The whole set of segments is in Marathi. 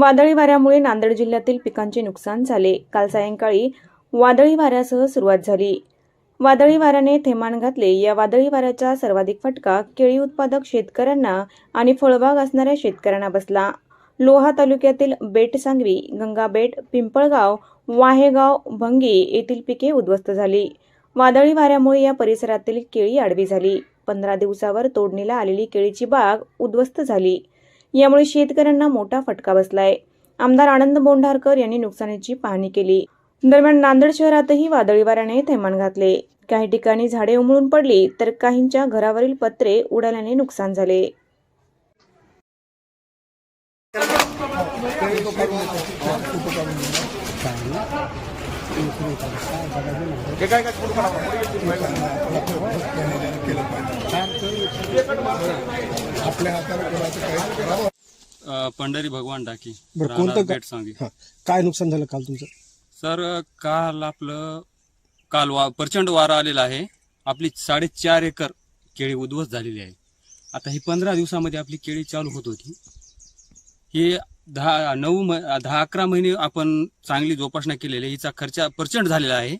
वादळी वाऱ्यामुळे नांदेड जिल्ह्यातील पिकांचे नुकसान झाले. काल सायंकाळी वादळी वाऱ्यासह सुरुवात झाली. वादळी वाऱ्याने थेमान घातले. या वादळी वाऱ्याचा सर्वाधिक फटका केळी उत्पादक शेतकऱ्यांना आणि फळबाग असणाऱ्या शेतकऱ्यांना बसला. लोहा तालुक्यातील बेटसांगवी गंगाबेट पिंपळगाव वाहेगाव भंगी येथील पिके उद्ध्वस्त झाली. वादळी वाऱ्यामुळे या परिसरातील केळी आडवी झाली. पंधरा दिवसावर तोडणीला आलेली केळीची बाग उद्ध्वस्त झाली. यामुळे शेतकऱ्यांना मोठा फटका बसलाय. आमदार आनंद बोंढारकर यांनी नुकसानीची पाहणी केली. दरम्यान नांदेड शहरातही वादळी वाऱ्याने थैमान घातले. काही ठिकाणी झाडे उमळून पडली तर काहींच्या घरावरील पत्रे उडाल्याने नुकसान झाले. आपल्या हाताने कोणाचं काही करावं अ, पंढरी भगवान डाकी बरं, राहणार कोणतं गा- सांगी. हा काय नुकसान झालं काल तुमचं? सर काल आपलं काल वा प्रचंड वारा आलेला आहे. आपली साडेचार एकर केळी उद्ध्वस्त झालेली आहे. आता ही पंधरा दिवसामध्ये आपली केळी चालू होत होती. ही दहा नऊ म दहा अकरा महिने आपण चांगली जोपासना केलेली आहे. हिचा खर्च प्रचंड झालेला आहे.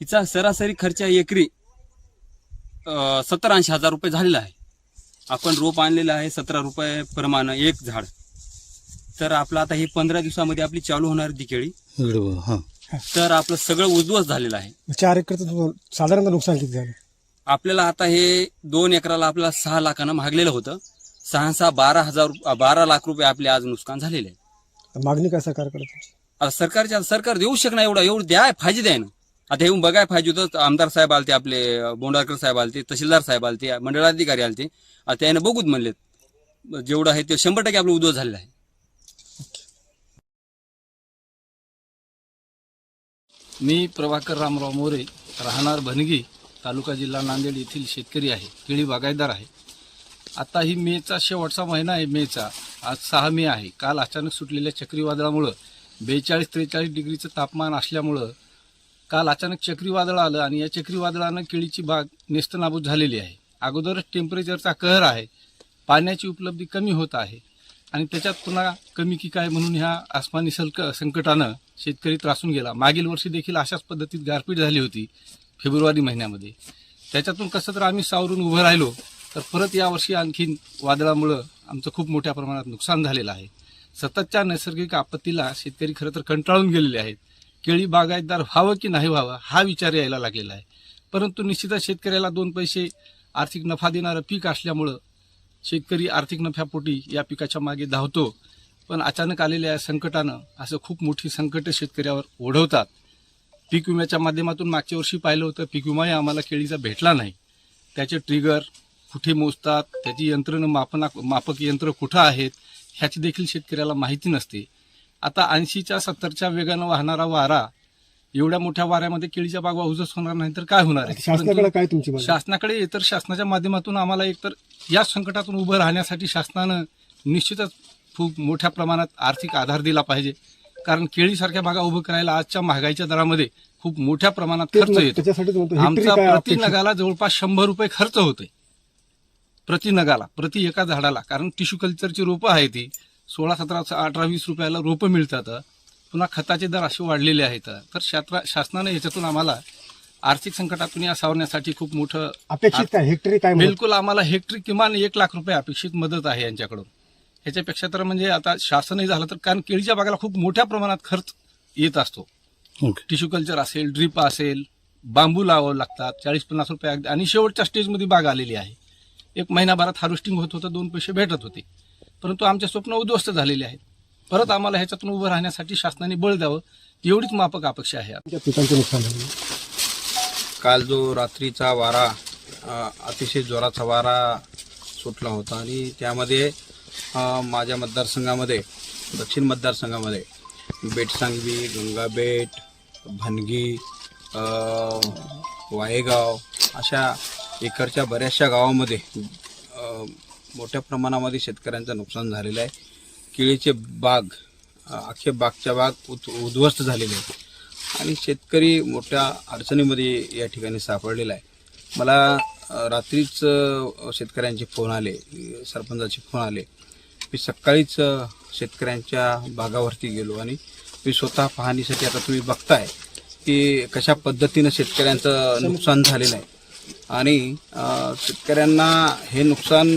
हिचा सरासरी खर्च एकरी सत्तर ऐंशी हजार रुपये झालेला आहे. आपण रोप आणलेलं आहे सतरा रुपये प्रमाणे एक झाड. तर आपलं आता ही पंधरा दिवसामध्ये आपली चालू होणार ती केळी. हा. तर आपलं सगळं उद्ध्वस्त झालेलं आहे. चार एकरचं तुमचं साधारणतः नुकसान किती झालं? आपल्याला आता हे दोन एकराला आपल्याला सहा लाखानं मागलेलं होतं. सहा सहा बारा हजार बारा लाख रुपये आपले आज नुकसान झालेले आहे मागणी काय सरकारकडे तुमची? आता सरकारच्या सरकार देऊ शकणार एवढं एवढं द्या फायदे द्याय ना. आता येऊन बघाय पाहिजे होतं आमदार साहेब आलते आपले बोंडारकर साहेब आलते तहसीलदार साहेब आलते मंडळाधिकारी आलते. आता त्याने बघूच म्हणलेत जेवढं आहे ते शंभर टक्के आपलं उद्ध्वस्त झालेलं आहे. मी प्रभाकर रामराव मोरे राहणार भनगी तालुका जिल्हा नांदेड येथील शेतकरी आहे केळी बागायतदार आहे. आता ही मेचा शेवटचा महिना आहे मेचा. आज सहा मे आहे. काल अचानक सुटलेल्या चक्रीवादळामुळं बेचाळीस त्रेचाळीस डिग्रीचं तापमान असल्यामुळं काल अचानक चक्रीवादळ आलं आणि या चक्रीवादळानं केळीची बाग नेस्तनाबूत झालेली आहे. अगोदरच टेम्परेचरचा कहर आहे. पाण्याची उपलब्धी कमी होत आहे. आणि त्याच्यात पुन्हा कमी की काय म्हणून ह्या आसमानी सल्क संकटानं शेतकरी त्रासून गेला. मागील वर्षी देखील अशाच पद्धतीत गारपीट झाली होती फेब्रुवारी महिन्यामध्ये. त्याच्यातून कसं तर आम्ही सावरून उभं राहिलो तर परत यावर्षी आणखीन वादळामुळं आमचं खूप मोठ्या प्रमाणात नुकसान झालेलं आहे. सततच्या नैसर्गिक आपत्तीला शेतकरी खरं तर कंटाळून गेलेले आहेत. केळी बागायतदार व्हावं की नाही व्हावं हा विचार यायला लागलेला आहे. परंतु निश्चितच शेतकऱ्याला दोन पैसे आर्थिक नफा देणारं पीक असल्यामुळं शेतकरी आर्थिक नफ्यापोटी या पिकाच्या मागे धावतो. पण अचानक आलेल्या या संकटानं असं खूप मोठी संकट शेतकऱ्यावर ओढवतात. पीक विम्याच्या माध्यमातून मागच्या वर्षी पाहिलं होतं पीक विमाही आम्हाला केळीचा भेटला नाही. त्याचे ट्रिगर कुठे मोजतात त्याची यंत्रणं मापना मापक यंत्र कुठं आहेत ह्याची देखील शेतकऱ्याला माहिती नसते. आता ऐंशीच्या सत्तरच्या वेगानं वाहणारा वारा एवढ्या मोठ्या वाऱ्यामध्ये केळीच्या बाग वाहूजच होणार नाही तर काय होणार आहे? शासनाकडे काय तुमची मागणी? शासनाकडे इतर शासनाच्या माध्यमातून आम्हाला एकतर या संकटातून उभं राहण्यासाठी शासनानं निश्चितच खूप मोठ्या प्रमाणात आर्थिक आधार दिला पाहिजे. कारण केळीसारख्या बागा उभं करायला आजच्या महागाईच्या दरामध्ये खूप मोठ्या प्रमाणात खर्च येतो. आमचा प्रति? नगाला जवळपास शंभर रुपये खर्च होतोय. प्रति नगाला प्रति एका झाडाला कारण टिश्यू कल्चरची रोपं आहे ती सोळा सतरा अठरा वीस रुपयाला रोपं मिळतात. पुन्हा खताचे दर असे वाढलेले आहेत. तर शात्रा- शासनाने याच्यातून आम्हाला आर्थिक संकटातून या सावरण्यासाठी खूप मोठं अपेक्षित काय हेक्टरी काय? बिलकुल आम्हाला हेक्टरी किमान एक लाख रुपये अपेक्षित मदत आहे यांच्याकडून. ह्याच्यापेक्षा तर म्हणजे आता शासनही झालं तर कारण केळीच्या बागाला खूप मोठ्या प्रमाणात खर्च येत असतो. टिश्यू कल्चर असेल ड्रीप असेल बांबू लावावं लागतात चाळीस पन्नास रुपये अगदी आणि शेवटच्या स्टेजमध्ये बाग आलेली आहे. एक महिनाभरात हार्वेस्टिंग होत होतं दोन पैसे भेटत होते. परंतु आमचे स्वप्न उद्ध्वस्त झालेले आहेत. परत आम्हाला ह्याच्यातून उभं राहण्यासाठी शासनाने बळ द्यावं एवढीच माफक अपेक्षा आहे. तुमच्या पिकांचे नुकसान झालं. काल जो रात्रीचा वारा अतिशय जोराचा वारा सुटला होता आणि त्यामध्ये माझ्या मतदारसंघामध्ये दक्षिण मतदारसंघामध्ये बेटसांगवी गंगाबेट भनगी अ, वाहेगाव अशा इकडच्या बऱ्याचशा गावामध्ये मोठ्या प्रमाणामध्ये शेतकऱ्यांचं नुकसान झालेलं आहे. केळीचे बाग अख्खे बागच्या बाग उद उद्ध्वस्त झालेले आहेत. आणि शेतकरी मोठ्या अडचणीमध्ये या ठिकाणी सापडलेला आहे. मला रात्रीच शेतकऱ्यांचे फोन आले सरपंचाचे फोन आले. मी सकाळीच शेतकऱ्यांच्या भागावरती गेलो आणि मी स्वतः पाहणीसाठी आता तुम्ही बघताय की कशा पद्धतीनं शेतकऱ्यांचं नुकसान झालेलं आहे. आणि शेतकऱ्यांना हे नुकसान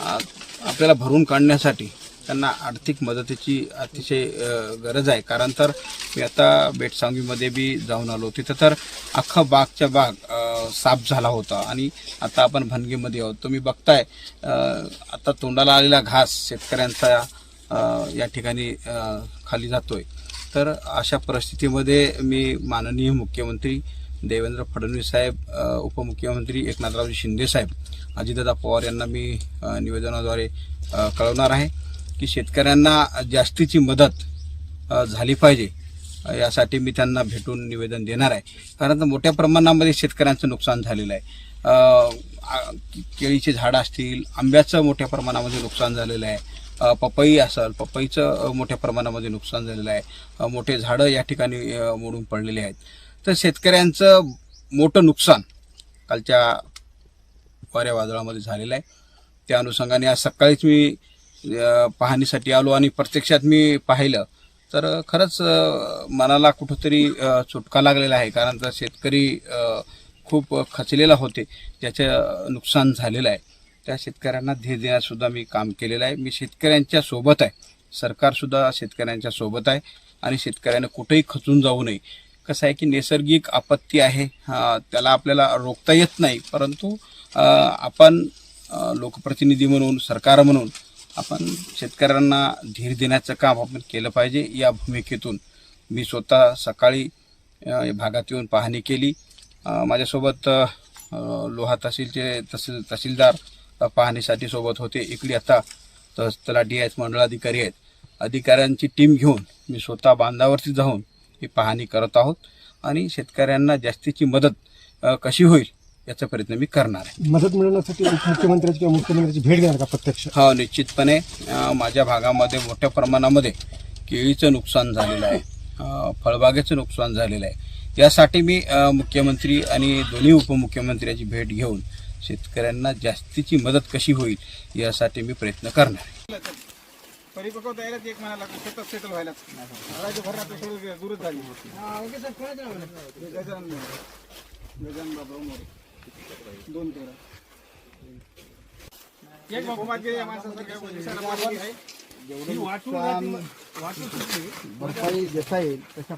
आपल्याला भरून काढण्यासाठी त्यांना आर्थिक मदतीची अतिशय गरज आहे. कारण तर मी आता बेटसांगवीमध्ये बी जाऊन आलो. तिथं तर अख्खा बागच्या बाग साफ झाला होता. आणि आता आपण भनगीमध्ये आहोत. तुम्ही बघताय आता तोंडाला आलेला घास शेतकऱ्यांचा या ठिकाणी खाली जातोय. तर अशा परिस्थितीमध्ये मी माननीय मुख्यमंत्री देवेंद्र फडणवीस साहेब उपमुख्यमंत्री एकनाथरावजी शिंदे साहेब अजितदादा पवार यांना मी निवेदनाद्वारे कळवणार आहे की शेतकऱ्यांना जास्तीची मदत झाली पाहिजे यासाठी मी त्यांना भेटून निवेदन देणार आहे. कारण तर मोठ्या प्रमाणामध्ये शेतकऱ्यांचं नुकसान झालेलं आहे. केळीचे केळीची झाडं असतील आंब्याचं मोठ्या प्रमाणामध्ये नुकसान झालेलं आहे. पपई असेल पपईचं मोठ्या प्रमाणामध्ये नुकसान झालेलं आहे. मोठे झाडं या ठिकाणी मोडून पडलेले आहेत. तर शेतकऱ्यांचं मोठं नुकसान कालच्या वाऱ्या वादळामध्ये झालेलं आहे. त्या अनुषंगाने आज सकाळीच मी पाहणीसाठी आलो आणि प्रत्यक्षात मी पाहिलं. तर खरंच मनाला कुठंतरी चुटका लागलेला आहे. कारण तर शेतकरी खूप खचलेला होते. ज्याचं नुकसान झालेलं आहे. त्या शेतकऱ्यांना धीर देण्यासुद्धा मी काम केलेलं आहे. मी शेतकऱ्यांच्या सोबत आहे. सरकारसुद्धा शेतकऱ्यांच्या सोबत आहे. आणि शेतकऱ्यांना कुठेही खचून जाऊ नये. कसं आहे की नैसर्गिक आपत्ती आहे त्याला आपल्याला रोखता येत नाही. परंतु आपण लोकप्रतिनिधी म्हणून सरकार म्हणून आपण शेतकऱ्यांना धीर देण्याचं काम आपण केलं पाहिजे या भूमिकेतून. मी स्वतः सकाळी भागात येऊन पाहणी केली. माझ्यासोबत लोहा तहसीलचे तहसील तहसीलदार पाहणीसाठी सोबत होते. इकडे आता तस तलाठी आहेत मंडळाधिकारी आहेत. अधिकाऱ्यांची टीम घेऊन मी स्वतः बांधावरती जाऊन ही पाहणी करत आहोत. आणि शेतकऱ्यांना जास्तीची मदत कशी होईल याचा प्रयत्न मी करणार आहे. मदत मिळवण्यासाठी मुख्यमंत्र्याची किंवा मुख्यमंत्र्याची भेट घेणार का प्रत्यक्ष? हो निश्चितपणे. माझ्या भागामध्ये मोठ्या प्रमाणामध्ये केळीचं नुकसान झालेलं आहे. फळबागेचं नुकसान झालेलं आहे. यासाठी मी मुख्यमंत्री आणि दोन्ही उपमुख्यमंत्र्याची भेट घेऊन शेतकऱ्यांना जास्तीची मदत कशी होईल यासाठी मी प्रयत्न करणार आहे. परिपक्वता यायलाच एक महिना लागतो. शेतात सेटल व्हायलाच. राज्य भर आता थोडी दूरच झाली. गजानन गजानन बाबराव मोरे. दोन तेरा. एक बहुमात गेले या माणसासारख्या आहे. भरपाई देता येईल. तशा